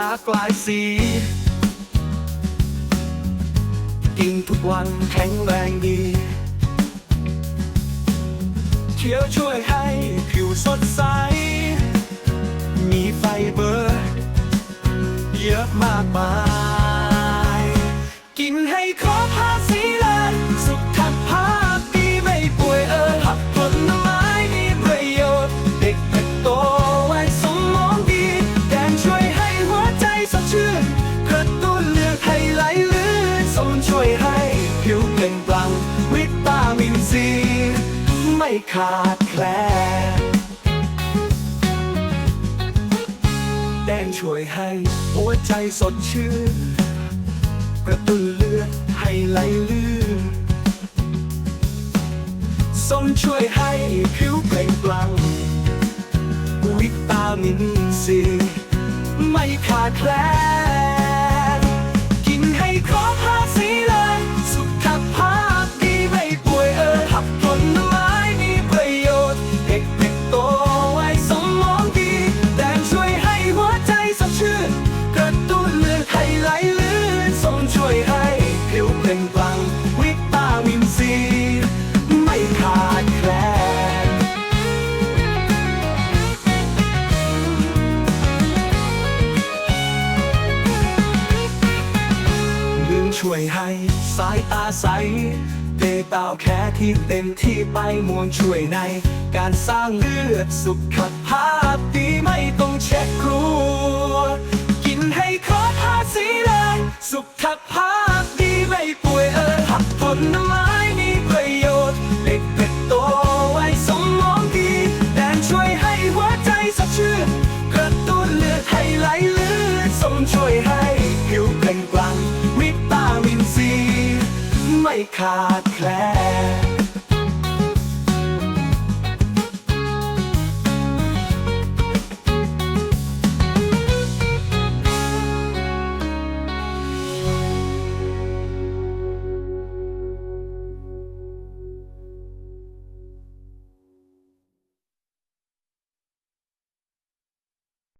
ลากหลายสี กินทุกวันแข็งแรงดี เขียวช่วยให้ผิวสดใส มีไฟเบอร์ เยอะมากมาย กินให้ครบห้าสี ไม่ขาดแคลนแดงช่วยให้หัวใจสดชื่น กระตุ้นเลือดให้ไหลลื่นส้มช่วยให้ผิวเปล่งปลั่งวิตามินซีไม่ขาดแคลนกินให้ครบ ช่วยให้สายตาใสเตะเป่าแค่ที่เต็มที่ไปมวลช่วยใน การสร้างเลือดสุขภาพดีไม่ต้องเช็คครัว กินให้ครบห้าสีเลยสุขภาพดีไม่ป่วยเออผักผลไม้มีประโยชน์เด็กเป็ดโตไว้สมองดีแดงช่วยให้หัวใจสดชื่นกระตุ้นเลือดให้ไหลลื่นสมช่วยให้ ขาดแคลน